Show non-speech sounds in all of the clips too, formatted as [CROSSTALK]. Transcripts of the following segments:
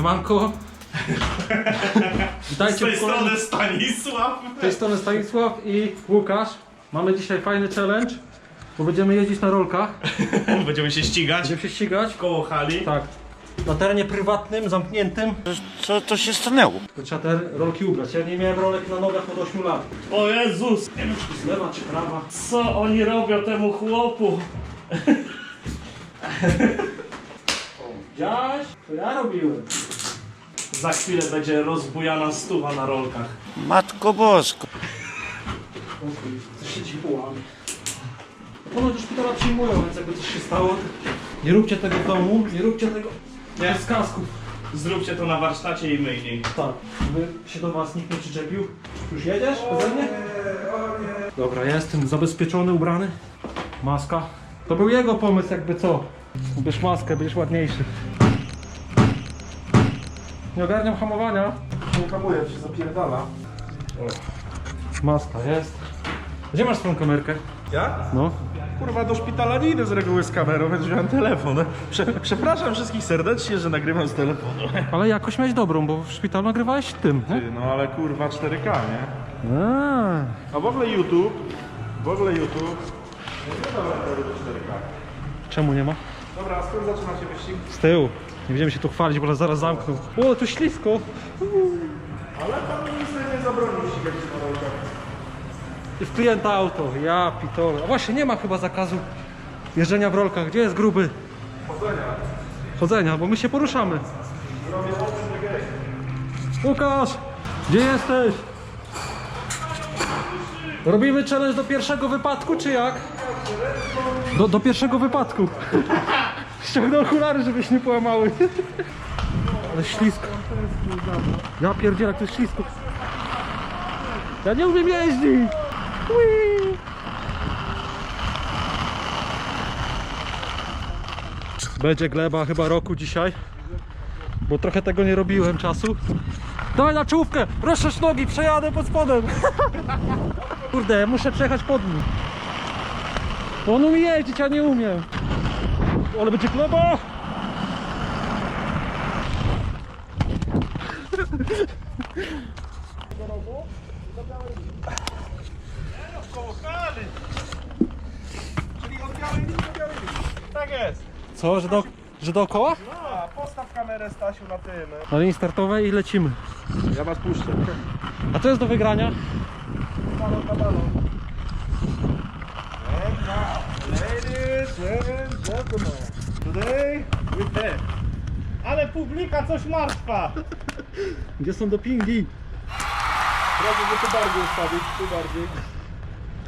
Siemanko. [LAUGHS] Z tej w kolejnym... strony Stanisław. Z tej strony Stanisław i Łukasz. Mamy dzisiaj fajny challenge, bo będziemy jeździć na rolkach. [LAUGHS] Będziemy się ścigać Będziemy się ścigać. koło hali. Tak. Na terenie prywatnym, zamkniętym. Co to się stanęło? To trzeba te rolki ubrać. Ja nie miałem rolek na nogach od 8 lat. O Jezus, Nie wiem, czy to jest lewa, czy prawa. co oni robią temu chłopu? [LAUGHS] Widziałeś? To ja robiłem. Za chwilę będzie rozbujana stuwa na rolkach. Matko Bosko. Coś się dziś połamie. Ponoć do szpitala przyjmują, więc jakby coś się stało, to nie róbcie tego w domu, nie róbcie tego Nie. bez kasków. Zróbcie to na warsztacie i myjni. Tak, żeby się do was nikt nie przyczepił. Już jedziesz beze mnie? Dobra, jestem zabezpieczony, ubrany. Maska. To był jego pomysł, jakby co. Ubierz maskę, będziesz ładniejszy. Nie ogarniam hamowania. Nie hamuję, się zapierdala. Maska jest. Gdzie masz swoją kamerkę? Ja? No. Kurwa, do szpitala nie idę z reguły z kamerą, więc wziąłem telefon. Prze przepraszam wszystkich serdecznie, że nagrywam z telefonu. Ale jakoś miałeś dobrą, bo w szpitalu nagrywałeś tym, nie? Ty, No ale kurwa 4K, nie? A, A w ogóle YouTube, w ogóle YouTube, nie renderu do 4K. czemu nie ma? Dobra, a skąd zaczynacie wyścig? Z tyłu. Nie będziemy się tu chwalić, bo nas zaraz zamkną. O, tu ślisko. Ale pan minister nie zabronił ścigać na rolkach. I w klienta auto. Ja pitole. A właśnie, nie ma chyba zakazu jeżdżenia w rolkach. Gdzie jest gruby? Chodzenia. Chodzenia, bo my się poruszamy. Robię. Łukasz! Gdzie jesteś? Robimy challenge do pierwszego wypadku, czy jak? Do, do pierwszego wypadku. [LAUGHS] Ściągnę okulary, żebyś nie połamały. [LAUGHS] Ale ślisko. Ja pierdzielę, jak to jest ślisko. Ja nie umiem jeździć. Będzie gleba chyba roku dzisiaj. Bo trochę tego nie robiłem czasu. Dawaj na czołówkę, rozszerz nogi, przejadę pod spodem. Kurde, muszę przejechać pod nim. Bo on umie jeździć, ja nie umiem. Ale będzie gleba! Koło hali. Czyli od białej linii do białej linii. Tak jest. Co, że, do, że dookoła? No, a postaw kamerę Stasiu na tym. Na linii startowej i lecimy. Ja was puszczę. A co jest do wygrania? Balon na balon. And now, ladies and gentlemen, today we have Ale publika coś martwa! Gdzie są dopingi? Proszę, że tu bardziej ustawić, tu bardziej.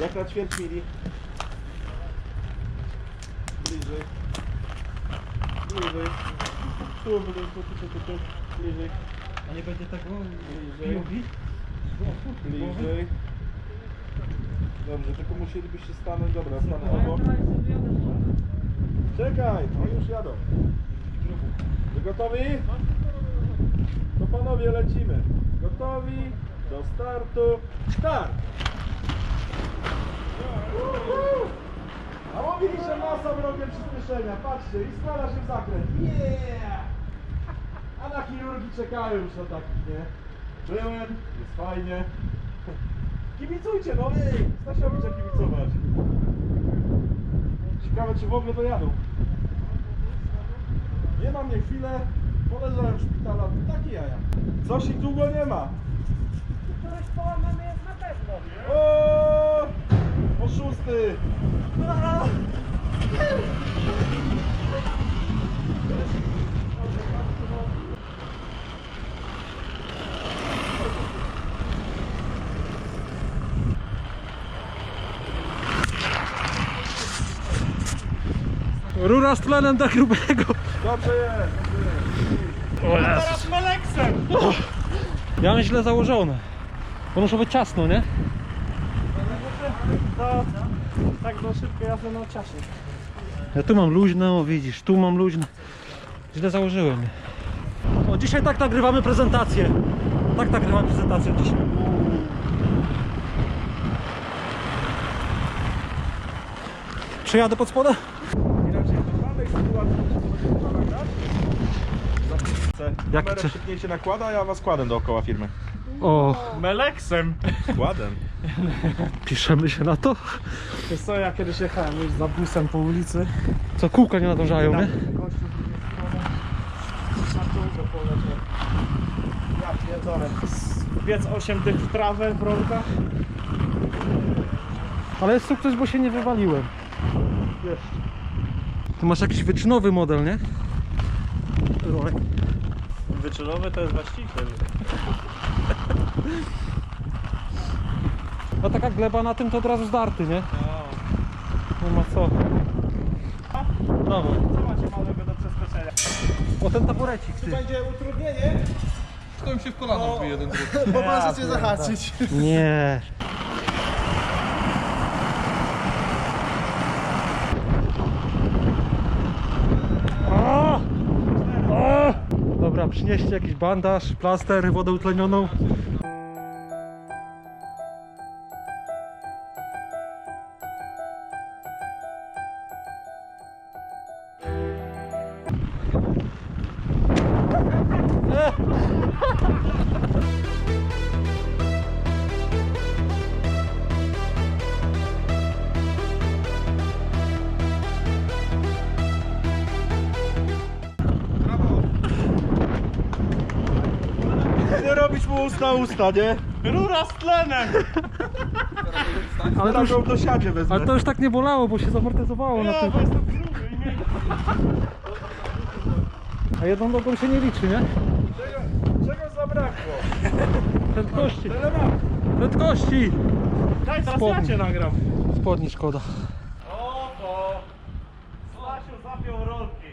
Jak na ćwierć mili. Bliżej. Bliżej. Tu, tu, tu, tu, tu, tu. Bliżej. A nie będzie tego Bliżej. Bliżej. Dobrze, tylko musielibyście stanąć. Dobra, stanę obok. Czekaj, oni już jadą. Wy gotowi? To panowie lecimy. Gotowi do startu. Start! Uhu! A mówili, że masa wrogiem przyspieszenia. Patrzcie, i składa się w zakręt. Yeah! A na chirurgi czekają już na takich, nie? Byłem, jest fajnie. Kibicujcie, no! Stasiowi trzeba kibicować. Ciekawe, czy w ogóle dojadą. Nie ma mnie chwilę, poleżałem w szpitala, takie jaja. Coś ich długo nie ma. Któreś połamany jest na pewno. O! Oszusty! Rura z tlenem dla grubego. Dobrze jest. Teraz Meleksem! Ja mam źle założone. To muszę być ciasno, nie? To tak do szybkiej jazdy na czasie. Ja tu mam luźne, o widzisz, tu mam luźne. Źle założyłem. O, dzisiaj tak nagrywamy prezentację. Tak nagrywamy prezentację dzisiaj. Przejadę pod spodem? Jak Kamerę przypnięcie nakłada, a ja was kładę dookoła firmy. O, Meleksem. Kładem. piszemy się na to? Wiesz co, ja kiedyś jechałem już za busem po ulicy. Co kółka nie nadążają, nie? Gościu na długo poleciał. Ja pierdolę. Biec 8 tych w trawę w rolkach. Ale jest sukces, bo się nie wywaliłem. Wiesz. Tu masz jakiś wyczynowy model, nie? Rolek. Wyczynowy to jest właściciel. A taka gleba na tym to od razu zdarty, nie? Nie ma co. Dawaj. Co macie małego do przeskoczenia? O ten taborecik, ty. Będzie utrudnienie, To im się w kolano wbije jeden drugi. bo możecie zahaczyć. Nie. A! Dobra, przynieście jakiś bandaż, plaster, wodę utlenioną. Robić mu usta usta, nie? Rura z tlenem! Ale to, już, do siadzie wezmę. ale to już tak nie bolało, bo się zamortyzowało na tym. bo jestem gruby i mnie... A jedną nogą się nie liczy, nie? Czego, czego zabrakło? Prędkości. Tyle mam. Prędkości! Daj, teraz Spodnie. ja cię nagram. Spodni szkoda. Oho! Stasiu zapiął rolki.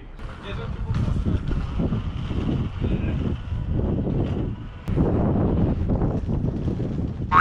Ja już jestem za gruby. Ja też. O, skorpion z przejściem na bary. Myślisz, że nie pęknie?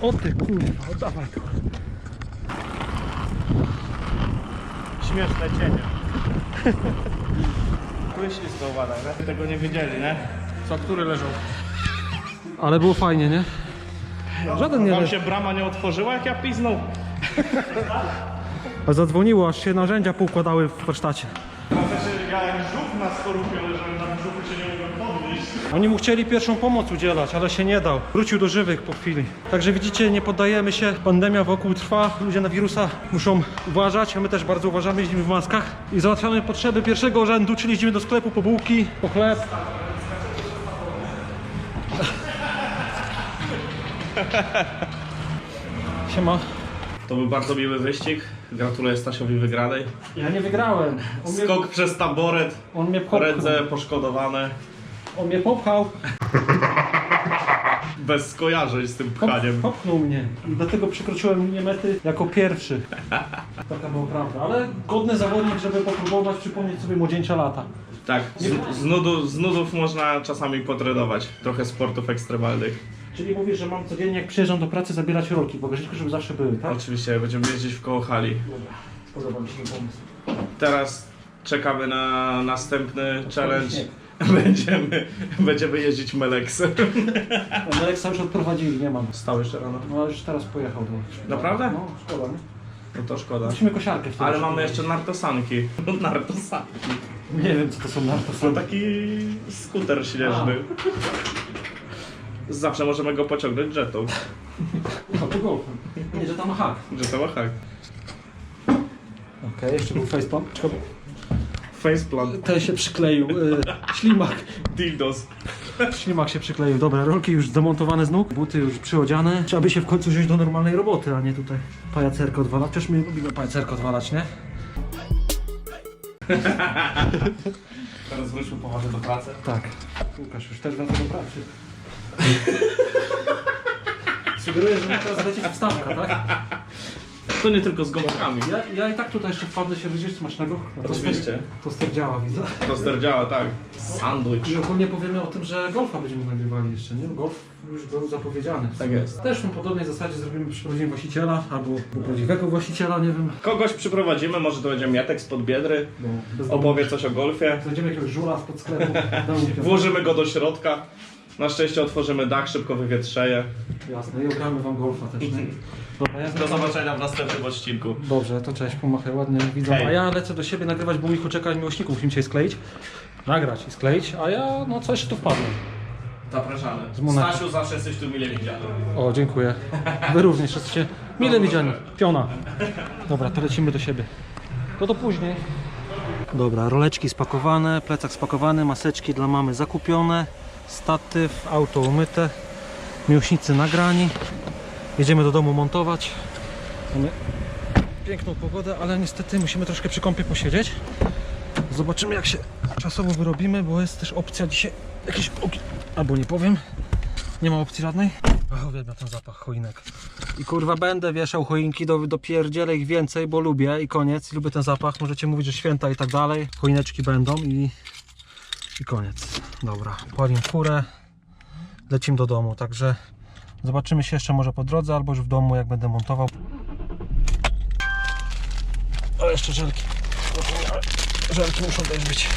O ty kurwa, oddawaj to. Śmieszne cienie. Tą ładem, nie? Tego nie wiedzieli, nie? Co, który leżał? Ale było fajnie, nie? Żaden nie Wam leży. się brama nie otworzyła jak ja piznął? [LAUGHS] A zadzwoniło, aż się narzędzia poukładały w warsztacie. Jak żółw na skorupie leżałem, na brzuchu się nie mogłem podnieść. Oni mu chcieli pierwszą pomoc udzielać, ale się nie dał. Wrócił do żywych po chwili. Także widzicie, nie poddajemy się. Pandemia wokół trwa. Ludzie na wirusa muszą uważać, a my też bardzo uważamy, jeździmy w maskach i załatwiamy potrzeby pierwszego rzędu, czyli jeździmy do sklepu po bułki, po chleb. [LAUGHS] Siema. To był bardzo miły wyścig. Gratuluję Stasiowi wygranej. Ja nie wygrałem. On mnie, Skok przez taboret, on mnie popchnął. ręce poszkodowane. On mnie popchał. [LAUGHS] Bez skojarzeń z tym Pop, pchaniem. popchnął mnie i dlatego przekroczyłem linię mety jako pierwszy. [LAUGHS] Taka była prawda, ale godny zawodnik, żeby popróbować przypomnieć sobie młodzieńcze lata. Tak, z, z, nudu, z nudów można czasami potrenować. Trochę sportów ekstremalnych. Czyli mówisz, że mam codziennie jak przyjeżdżam do pracy zabierać rolki w bagażniku, żeby zawsze były, tak? Oczywiście, będziemy jeździć w koło hali. Podoba mi się ten pomysł. Teraz czekamy na następny challenge. śnieg. [LAUGHS] Będziemy, będziemy jeździć Meleksem. [LAUGHS] Aleksa już odprowadzili, nie mam. Stał jeszcze rano. No ale już teraz pojechał do Naprawdę? No, szkoda, nie? No to szkoda. Musimy kosiarkę wtedy. Ale mamy jeszcze nartosanki. [LAUGHS] Nartosanki. Nie wiem co to są narty. To taki skuter śnieżny. Zawsze możemy go pociągnąć jetą. No to golfem. Nie, że tam hak. Jeta ma hak. Okej, jeszcze był facepalm. Czekaj, Faceplant. Ten się przykleił. Y, ślimak. Dildos. Ślimak się przykleił. Dobra, rolki już zamontowane z nóg, buty już przyodziane. Trzeba by się w końcu wziąć do normalnej roboty, a nie tutaj pajacerkę odwalać. Przecież my lubimy pajacerkę odwalać, nie? Teraz wróćmy poważnie do pracy. Tak. Łukasz już też wraca do pracy. [LAUGHS] Sugeruję, że mi teraz lecieć wstawka, tak? To nie tylko z gąbkami. Ja, ja i tak tutaj jeszcze wpadnę się wyjść smacznego. No to Oczywiście. To ster działa, widzę. Toster działa, tak. Sandwich. I ogólnie powiemy o tym, że golfa będziemy nagrywali jeszcze, nie? Golf już był zapowiedziany. Tak jest. Też w podobnej zasadzie zrobimy przyprowadzenie właściciela, albo prawdziwego właściciela, nie wiem. Kogoś przyprowadzimy, może to będzie Mietek spod Biedry, bez opowie coś o golfie. Znajdziemy jakiegoś żula spod sklepu. [LAUGHS] Włożymy go do środka. Na szczęście otworzymy dach, szybko wywietrzeje. Jasne, i ogramy wam golfa też, nie? Dobra, ja Do zobaczenia w następnym odcinku. Dobrze, to cześć, pomachaj ładnie widzą. Hej. A ja lecę do siebie nagrywać, bo Michu czeka miłośników, musimy dzisiaj skleić. Nagrać i skleić, a ja no co jeszcze tu wpadnę. Zapraszamy. Z. Stasiu, zawsze jesteś tu mile widziany. O, dziękuję. Wy również jesteście mile widziani. Piona. Dobra, to lecimy do siebie. To do później. Dobra, roleczki spakowane, plecak spakowany, maseczki dla mamy zakupione, statyw, auto umyte, miłośnicy nagrani. Jedziemy do domu montować. Mamy piękną pogodę, ale niestety musimy troszkę przy kąpie posiedzieć. Zobaczymy jak się czasowo wyrobimy, bo jest też opcja dzisiaj jakiś ogień, albo nie powiem. Nie ma opcji żadnej. Ach, uwielbiam ten zapach choinek. I kurwa będę wieszał choinki, do, dopierdzielę ich więcej, bo lubię i koniec. Lubię ten zapach, możecie mówić, że święta i tak dalej. Choineczki będą i, i koniec. Dobra, palim furę, lecimy do domu, także zobaczymy się jeszcze może po drodze, albo już w domu jak będę montował. O, jeszcze żelki. Żelki muszą też być.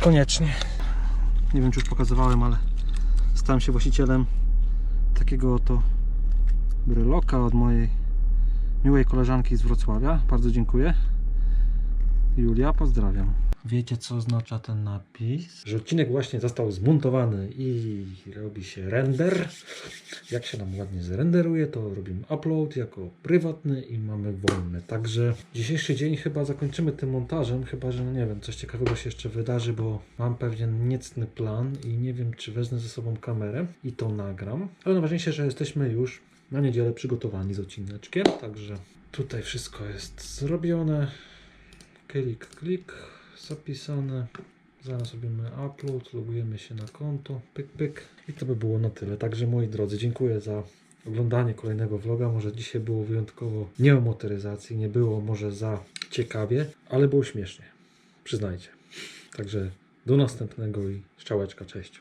Koniecznie. Nie wiem, czy już pokazywałem, ale stałem się właścicielem takiego oto bryloka od mojej miłej koleżanki z Wrocławia. Bardzo dziękuję. Julia, pozdrawiam. Wiecie, co oznacza ten napis? Że odcinek właśnie został zmontowany i robi się render. Jak się nam ładnie zrenderuje, to robimy upload jako prywatny i mamy wolny. Także dzisiejszy dzień chyba zakończymy tym montażem, chyba że no nie wiem, coś ciekawego się jeszcze wydarzy, bo mam pewien niecny plan i nie wiem, czy wezmę ze sobą kamerę i to nagram. Ale najważniejsze, że jesteśmy już na niedzielę przygotowani z odcineczkiem, także tutaj wszystko jest zrobione. Klik, klik, zapisane. Zaraz robimy upload, logujemy się na konto, pyk, pyk. I to by było na tyle. Także moi drodzy, dziękuję za oglądanie kolejnego vloga. Może dzisiaj było wyjątkowo nie o motoryzacji, nie było może za ciekawie, ale było śmiesznie. Przyznajcie. Także do następnego i szczałeczka, cześć.